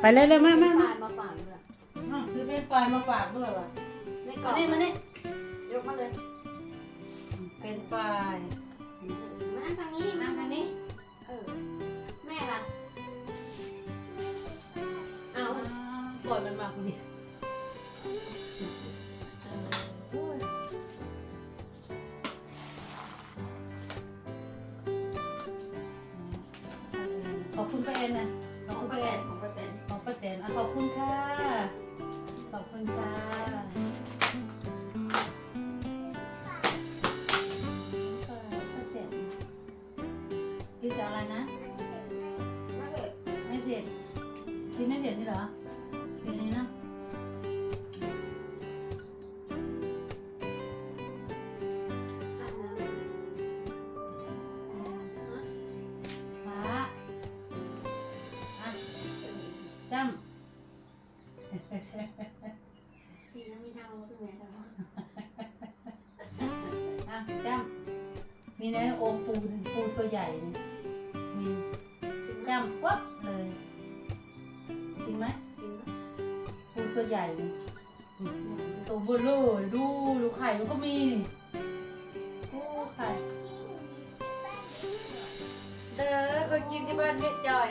ไปเลยเลยมามาฝมามาฝากด้วยอ้าวซื้อเป็นไฟมาฝากด้วยว่ะในกล่มาองนี่มานี่ยกมาเลยเป็นไฟมานั่งทางนี้มาทางนี้เออแม่ล่ะเอาปล่อยมันมาคนเดียวเออโอ้ยขอบคุณป้าเอ็นนะขอบของคุณป้าป้าแตเอ็นนของป้า แตนของป้าแตนอะขอบคุณค่ะ ขอบคุณค่ะะจำมีนะโอมปูปูตัวใหญ่นี่มีกินไหมจำปั๊บเลยจริงไหมกินไหมปูตัวใหญ่นี่ตัวเบลเลยดูดูไข่มันก็มีนี่โอ้ไข่เด้อเคยกินที่บ้านแม่จอย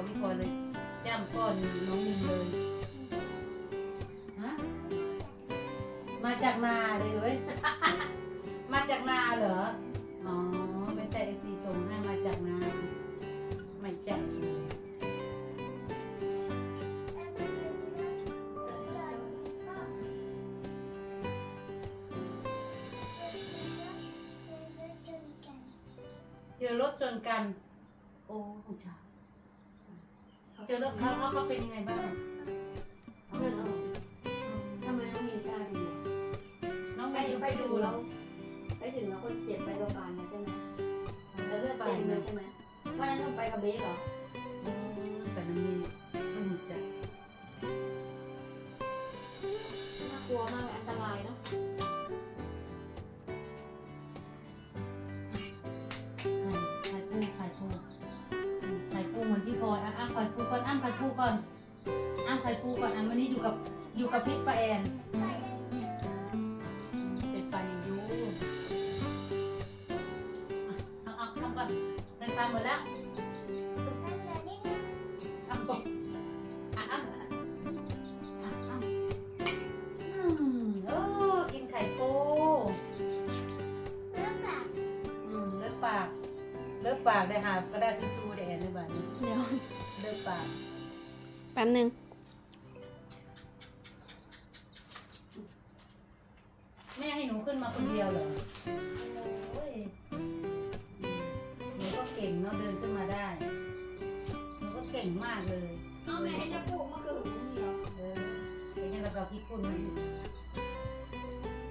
อยพี่พลอยเลยจ้ำก้อนน้องมินเลยฮะมาจากนาเลยเว้ย มาจากนาเหรอ อ๋อไม่ใช่เอฟซีส่งให้มาจากนา ไม่ใช่เจอรถชนกัน โอ้ผู้ชายเจอรถเขาเขาเป็นยังไงบ้างเพื่อนเอาทำไมน้องมีนกล้าดูน้องไปไปดูไปดูแล้วไปถึงแล้วก็เจ็บไปโรงพยาบาลแล้วใช่ไหมแต่เลือดไปเต็มเลนะยใช่ไหมวันนั้นต้องไปกับเบสเหรอ อยู่กับพี่ป้าแอนเป็นไฟอยู่อะเอาเอาทำก่อนเป็นไฟหมดแล้วทำก่อนอะอะอะอะอืมโอ้กินไข่ปูอืมเลิกปาก เลิกปากได้หาก็ได้สู้ๆได้แอนในบ้านนี้เดี๋ยวเลิกปาก แป๊บนึง งมากเลยเอาแม่ให้จะปลูกมะเขือนี่เหรอเออแต่ยังเราคิดพูดมันอยู่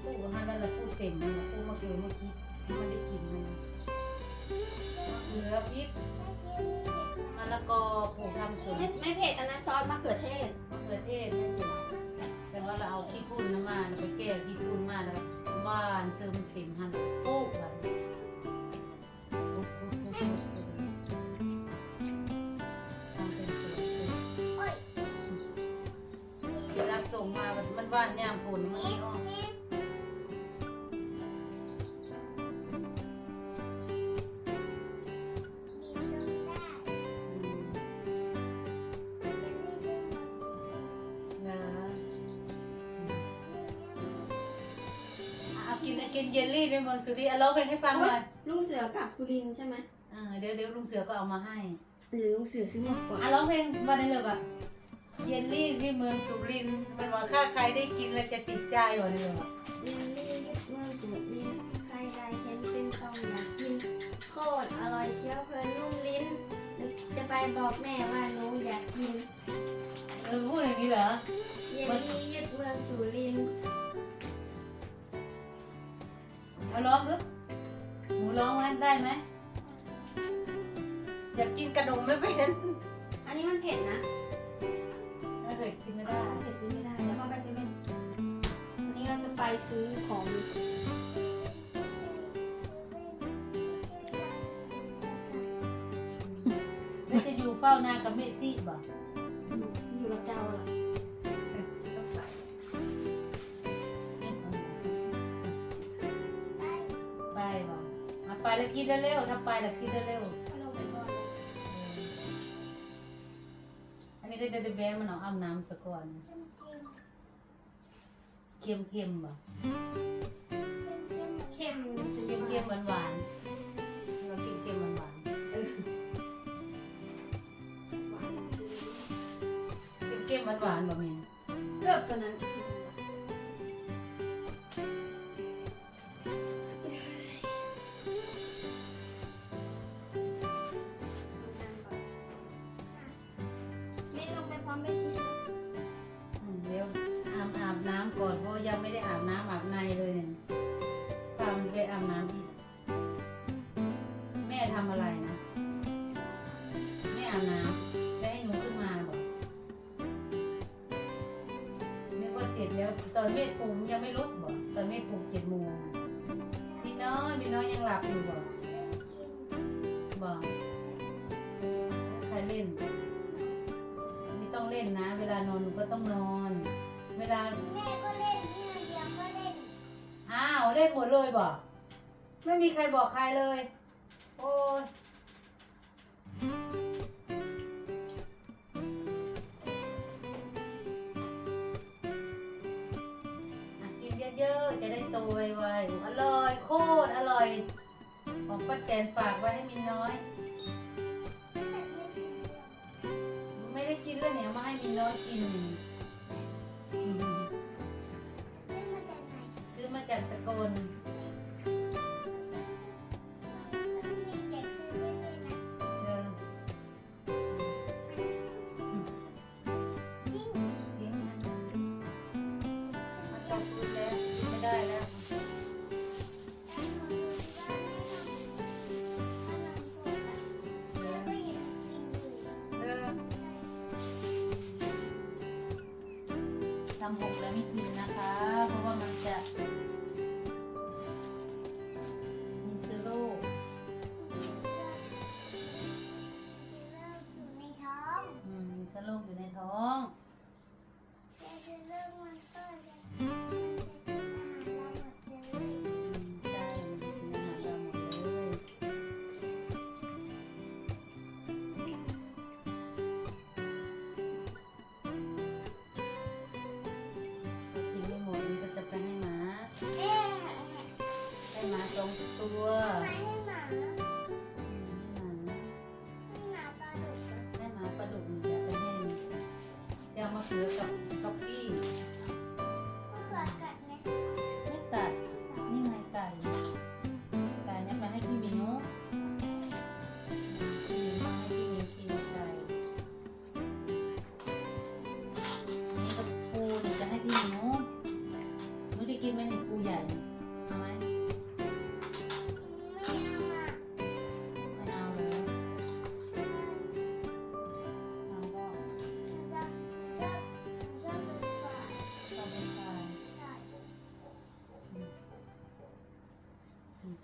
พูดกับมันแล้วเราพูดเก่งมันพูดเมื่อคืนเมื่อกี้ไม่ได้กินมันเหลือพริกมะละกอปลูกทำสวนไม่ไม่เผ็ดอันนั้นซอสมะเขือเทศมะเขือเทศนั่นเองแต่ว่าเราเอาขี้พุ่นน้ำมาเราไปแก้ขี้พุ่นมาแล้วบ้านเสริมเข็มหันานย่ามฝนมันไม่ออกนะเอากินกินเยลลี่ในเมืองสุรินทร์อะร้องเพลงให้ฟังหน่อยลุงเสือกลับสุรินทร์ใช่ไหมอ่าเดี๋ยวเดี๋ยวลุงเสือก็เอามาให้หรือลุงเสือซื้อมาฝากอะร้องเพลงมาได้เลยป่ะ เยลลี่ที่เมืองสุรินทร์มันว่าถ้าใครได้กินแล้วจะติดใจว่ะเนี่ยเยลลี่ยึดเมืองสุรินทร์ใครใดเห็นเป็นต้องอยากกิน โคตรอร่อยเชียวเพลินนุ่มลิ้นนึกจะไปบอกแม่ว่าหนูอยากกินเออพูดอย่างนี้เหรอ เยลลี่ยึดเมืองสุรินทร์เอาร้องดูหนูร้องไหมได้ไหมอยากกินกระดงไม่เป็น อันนี้มันเผ็ดนะ เผ็ดกินไม่ได้ได้เผ็ดกินไม่ได้แล้วก็ไปเซเว่นวันนี้เราจะไปซื้อของแล้วจะอยู่เฝ้านากับเมซี่บ่อยู่กับเจ้าล่ะไปบ่มาไปแล้วกินเร็วๆถ้าไปแล้วกินเร็ว ได้แบงมันเอาอาบน้ำสะก่อนเค็มเค็มๆบ่เข้มเค็มเค็มหวานหวานๆเราเค็มเค็มหวานหวานเออหวานจริงเค็มเค็มหวานหวานๆบ่แม่นเลือกตัวนั้น อนแม่ปลุกยังไม่ลุกบอกตอนแม่ปลุกเจ็ดโมงพี่น้อยพี่น้อยยังหลับอยู่บอกบอกใครเล่นไม่ต้องเล่นนะ เวลานอนหนูก็ต้องนอน เวลาแม่ก็เล่นพี่นาเดียก็เล่นอ้าวเล่นหมดเลยบอกไม่มีใครบอกใครเลย โอ้ย เยอะๆ จะได้โตไวๆ อร่อย โคตรอร่อย ของป้าแตนฝากไว้ให้มินน้อย ไม่ได้กินแล้วเนี่ยเอามาให้มินน้อยกิน หกแล้วไม่กินนะคะ ส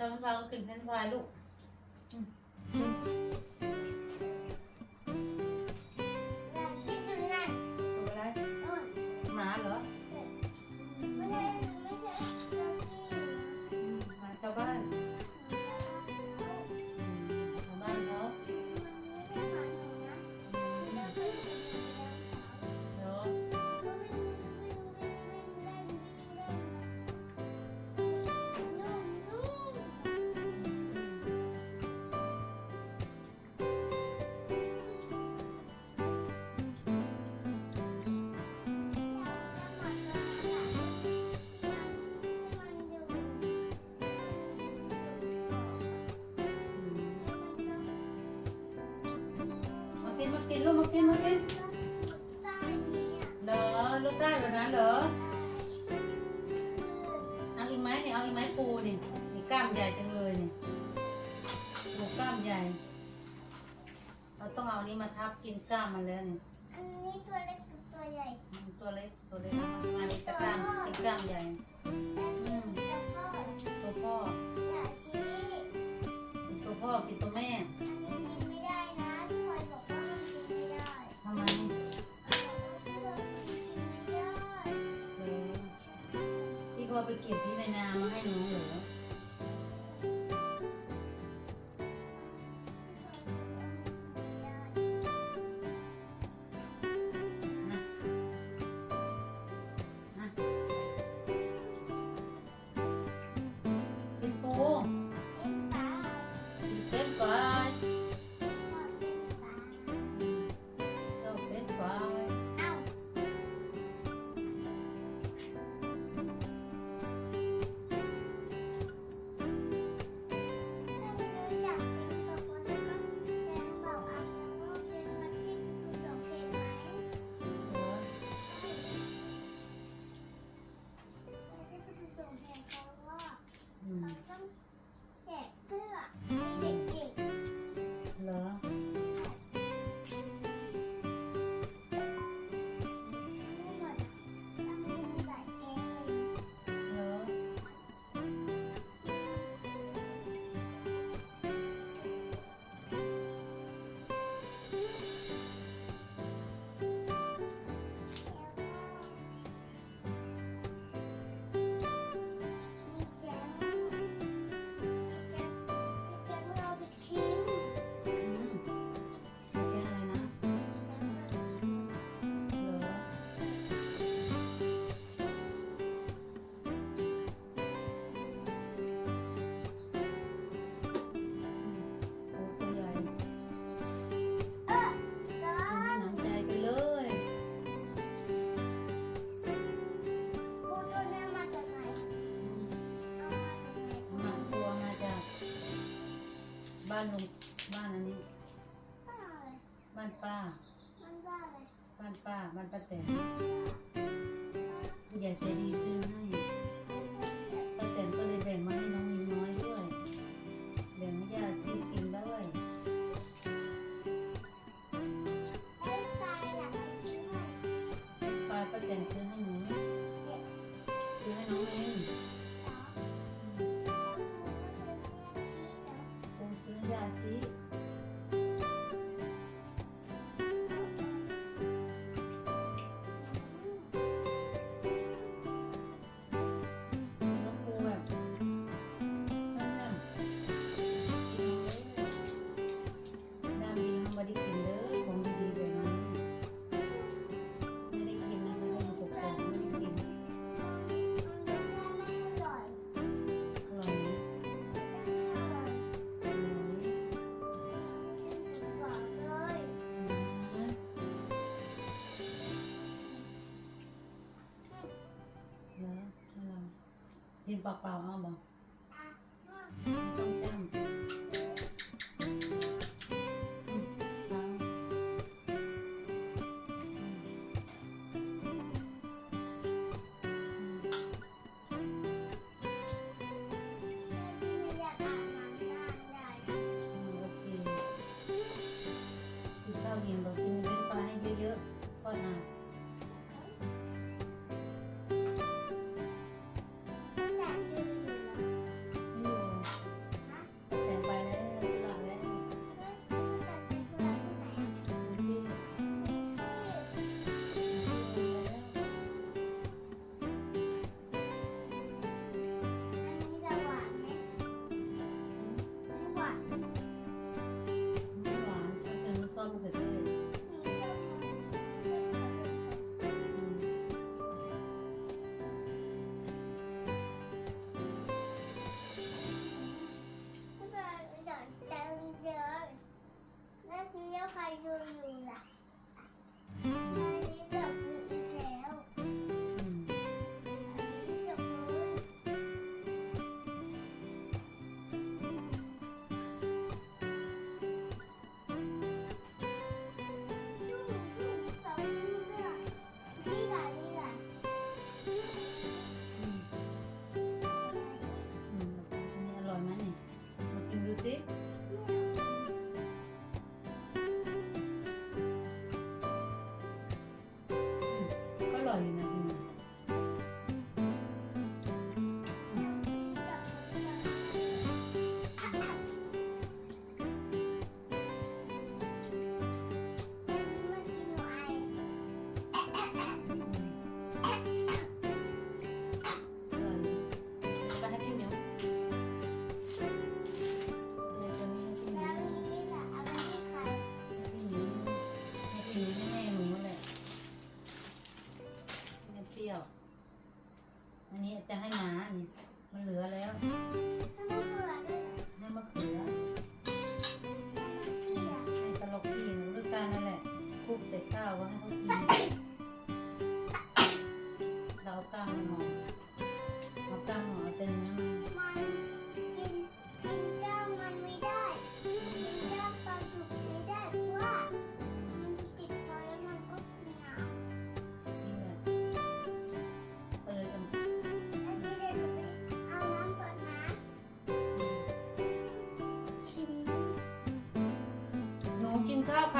เจ้าน้ำตาลก็กินเส้นฟรายลูกินมากินลูกมากินมากินเหรอลูกได้แบบนั้นเหรอเอาอีกไหมเนี่ยเอาอีกไม้ปูนี่นี่กล้ามใหญ่จังเลยนี่ปูกล้ามใหญ่ เราต้องเอานี้มาทับกินกล้ามมันแล้วนี่อันนี้ตัวเล็กตัวใหญ่ตัวเล็กตัวเล็กอันนี้กล้ามเป็กล้ามใหญ่ตัวพ่อตัวพ่อกินตัวแม่ เก็บพี่ใบนามาให้น้องเหรอ Manu. papai, mamãe. laisser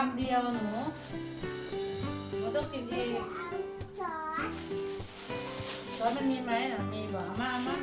ำเดียวหนูหนูต้องกินเองซอสมันมีไหมอะมีบอกมามา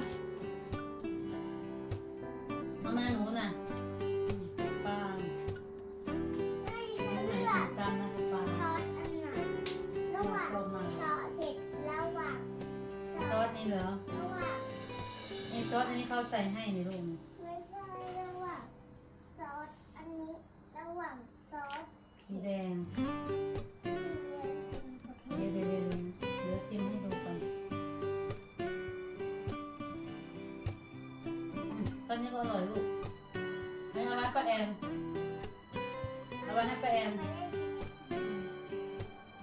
อนนี้ก็อร่อยลูกให้เอาไว้ป้าแอนเอาไว้ให้ป้าแอน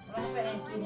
เอาไว้ให้ป้าแอนกิน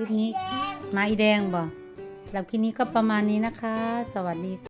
ลิปนี้มาอีแดงบอกสำหรับคลิปนี้ก็ประมาณนี้นะคะ สวัสดี